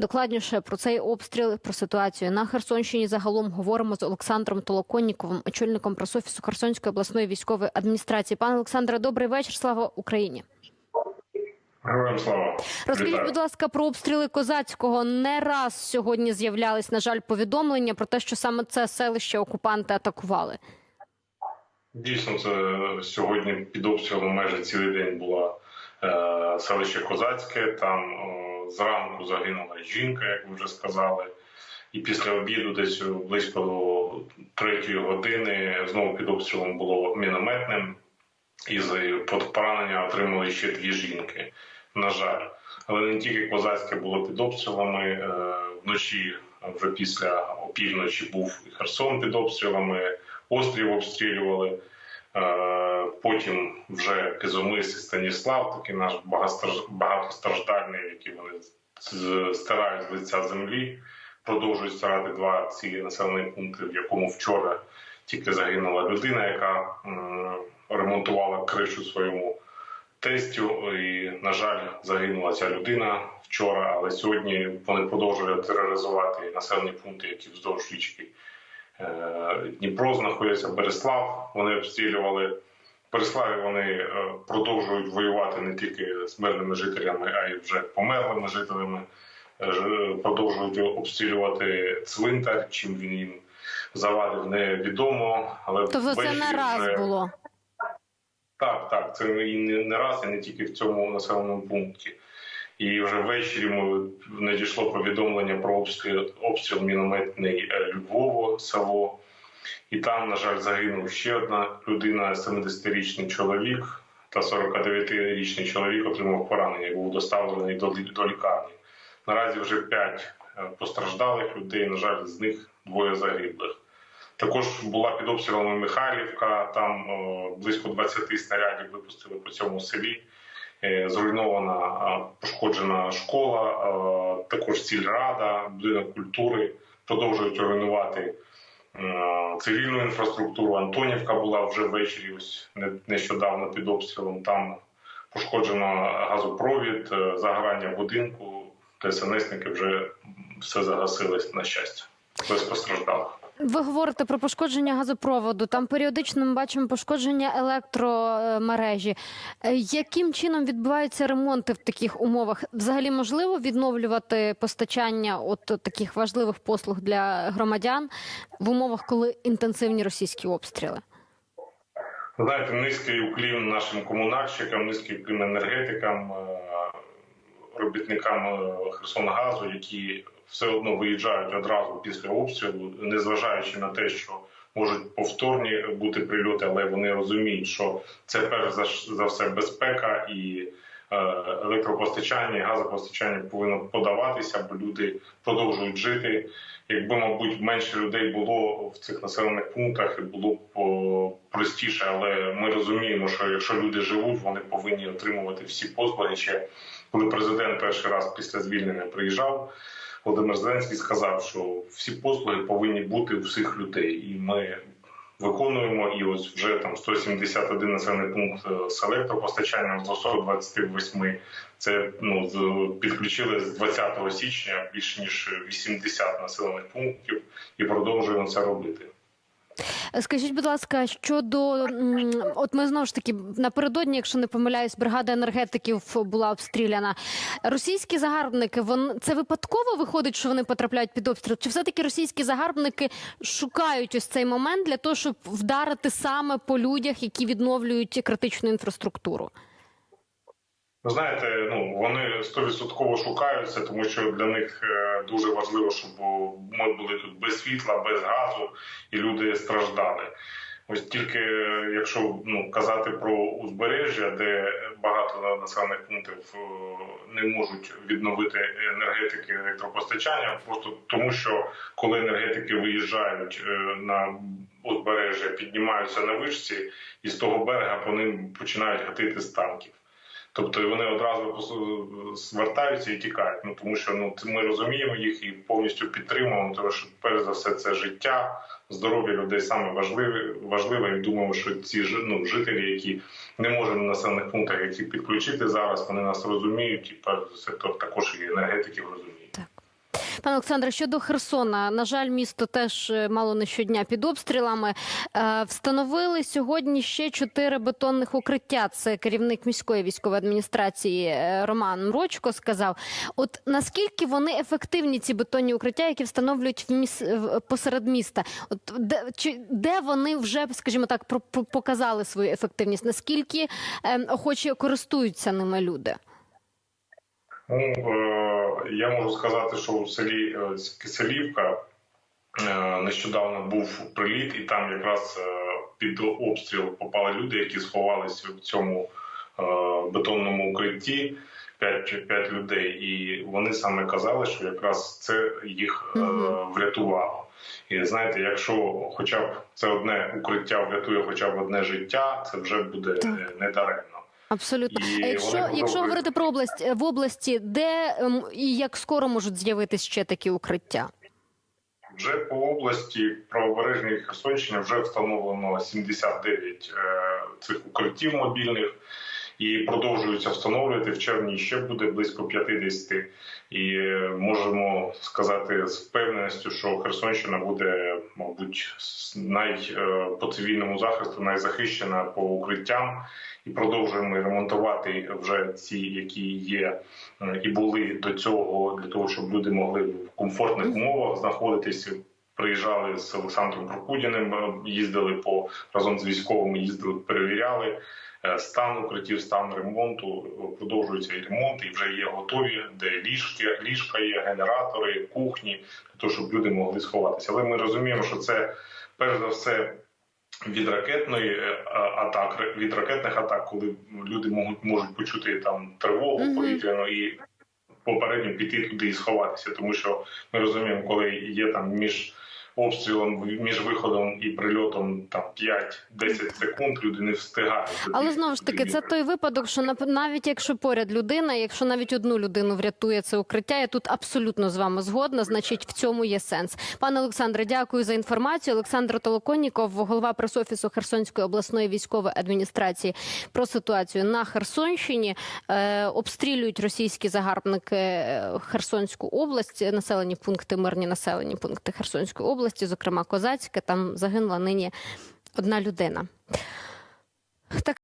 Докладніше про цей обстріл, про ситуацію на Херсонщині загалом говоримо з Олександром Толоконніковим, очільником пресофісу Херсонської обласної військової адміністрації. Пане Олександре, добрий вечір. Слава Україні. Героям слава Розкажіть, будь ласка, про обстріли козацького. Не раз сьогодні з'являлись, на жаль, повідомлення про те, що саме це селище окупанти атакували. Дійсно, це сьогодні під обстрілом майже цілий день було е, селище Козацьке. Там е, зранку загинула жінка, як ви вже сказали. І після обіду, десь близько до третьої години, знову під обстрілом було мінометним, і поранення отримали ще дві жінки. На жаль, але не тільки козацьке було під обстрілами. е, Вночі, вже після опівночі, був Херсон під обстрілами, острів обстрілювали. Е, Потім вже Кизомис і Станіслав, такий наш багатостраждальний, який вони стирають з лиця землі. Продовжують старати два ці населені пункти, в якому вчора тільки загинула людина, яка ремонтувала кришу своєму тестю. І, на жаль, загинула ця людина вчора, але сьогодні вони продовжують тероризувати населені пункти, які вздовж річки Дніпро знаходяться, Береслав. Вони обстрілювали. В Береславі вони е, продовжують воювати не тільки з мирними жителями, а й вже померлими жителями. Е, Продовжують обстрілювати цвинтар, чим він їм завадив, невідомо. Але Тобто це не раз вже- було. так, так, це і не раз, і не тільки в цьому населеному пункті. І вже ввечері надійшло повідомлення про обстріл, обстріл мінометний е, Львово село. І там, на жаль, загинув ще одна людина, 70-річний чоловік та 49-річний чоловік отримав поранення був доставлений до, до лікарні. Наразі вже 5 постраждалих людей, на жаль, з них двоє загиблих. Також була під обстрілами Михайлівка, там е, близько 20 снарядів випустили по цьому селі. Е, Зруйнована е, пошкоджена школа, е, також сільрада, будинок культури продовжують руйнувати цивільну інфраструктуру. Антонівка була вже ввечері, ось не- нещодавно під обстрілом. Там пошкоджено газопровід, загорання будинку. ДСНСники вже все загасили на щастя. Без постраждалих. Ви говорите про пошкодження газопроводу. Там періодично ми бачимо пошкодження електромережі. Е, Яким чином відбуваються ремонти в таких умовах? Взагалі можливо відновлювати постачання от таких важливих послуг для громадян в умовах, коли інтенсивні російські обстріли? Знаєте, низький уклін нашим комунальщикам, низький уклін енергетикам, е, робітникам е, Херсонгазу, які все одно виїжджають одразу після обстрілу, незважаючи на те, що можуть повторні бути прильоти, але вони розуміють, що це перш за, все безпека і е, електропостачання, і газопостачання повинно подаватися, бо люди продовжують жити. Якби, мабуть, менше людей було в цих населених пунктах, і було б простіше, але ми розуміємо, що якщо люди живуть, вони повинні отримувати всі послуги. Ще коли президент перший раз після звільнення приїжджав, Володимир Зеленський сказав, що всі послуги повинні бути у всіх людей, і ми виконуємо. І ось вже там 171 населений пункт е, з електропостачанням з 228 це ну підключили з 20 січня більше ніж 80 населених пунктів, і продовжуємо це робити. Скажіть, будь ласка, щодо от ми знову ж таки напередодні, якщо не помиляюсь, бригада енергетиків була обстріляна. Російські загарбники, вон це випадково виходить, що вони потрапляють під обстріл? Чи все таки російські загарбники шукають ось цей момент для того, щоб вдарити саме по людях, які відновлюють критичну інфраструктуру? Ви знаєте, ну вони стовідсотково шукаються, тому що для них е, дуже важливо, щоб ми були тут без світла, без газу, і люди страждали. Ось тільки якщо ну казати про узбережжя, де багато населених пунктів е, не можуть відновити енергетики електропостачання, просто тому що коли енергетики виїжджають е, на узбережжя, піднімаються на вишці, і з того берега по ним починають гатити з танків. Тобто вони одразу пос- звертаються і тікають. Ну тому що ну ми розуміємо їх і повністю підтримуємо. Тому що перш за все це життя, здоров'я людей саме важливе. Важливе. І думаємо, що ці ну, жителі, які не можуть на населених пунктах які підключити зараз, вони нас розуміють, і перш за все то також і енергетиків розуміють. Пане Олександре, щодо Херсона, на жаль, місто теж е, мало не щодня під обстрілами. Е, Встановили сьогодні ще чотири бетонних укриття. Це керівник міської військової адміністрації е, Роман Мрочко сказав. От наскільки вони ефективні, ці бетонні укриття, які встановлюють в міс... посеред міста? От де чи де вони вже, скажімо так, показали свою ефективність? Наскільки е, охоче користуються ними люди? Ну, е, я можу сказати, що у селі е, Киселівка е, нещодавно був приліт, і там якраз е, під обстріл попали люди, які сховалися в цьому е, бетонному укритті. П'ять, п'ять людей, і вони саме казали, що якраз це їх е, врятувало. І знаєте, якщо хоча б це одне укриття врятує хоча б одне життя, це вже буде е, недаремно. Абсолютно. І А якщо, вони якщо говорити про область е, в області, де ем, і як скоро можуть з'явитися ще такі укриття? Вже по області правобережної Херсонщині вже встановлено 79 е, цих укриттів мобільних і продовжуються встановлювати. В червні ще буде близько 50. І е, можемо сказати з впевненістю, що Херсонщина буде, мабуть, най е, по цивільному захисту найзахищена по укриттям. І продовжуємо ремонтувати вже ці, які є і були до цього, для того, щоб люди могли в комфортних умовах знаходитися. Приїжджали з Олександром Прокудіним, їздили по разом з військовими, їздили, перевіряли стан укриттів, стан ремонту. Е, Продовжується і ремонт, і вже є готові, де ліжки, ліжка є, генератори, кухні, для того, щоб люди могли сховатися. Але ми розуміємо, що це перш за все від ракетної е, атак, від ракетних атак, коли люди можуть можуть почути там тривогу Мгм. повітряну і попередньо піти туди і сховатися, тому що ми розуміємо, коли є там між обстрілом, між виходом і прильотом там 5-10 секунд, люди не встигають. Але знову ж таки, це той випадок, що навіть якщо поряд людина, якщо навіть одну людину врятує це укриття, я тут абсолютно з вами згодна. Значить, в цьому є сенс. Пане Олександре, дякую за інформацію. Олександр Толоконніков, голова пресофісу Херсонської обласної військової адміністрації, про ситуацію на Херсонщині. Е, обстрілюють російські загарбники е, Херсонську область, населені пункти, мирні населені пункти Херсонської області, зокрема Козацьке. Там загинула нині одна людина. Так.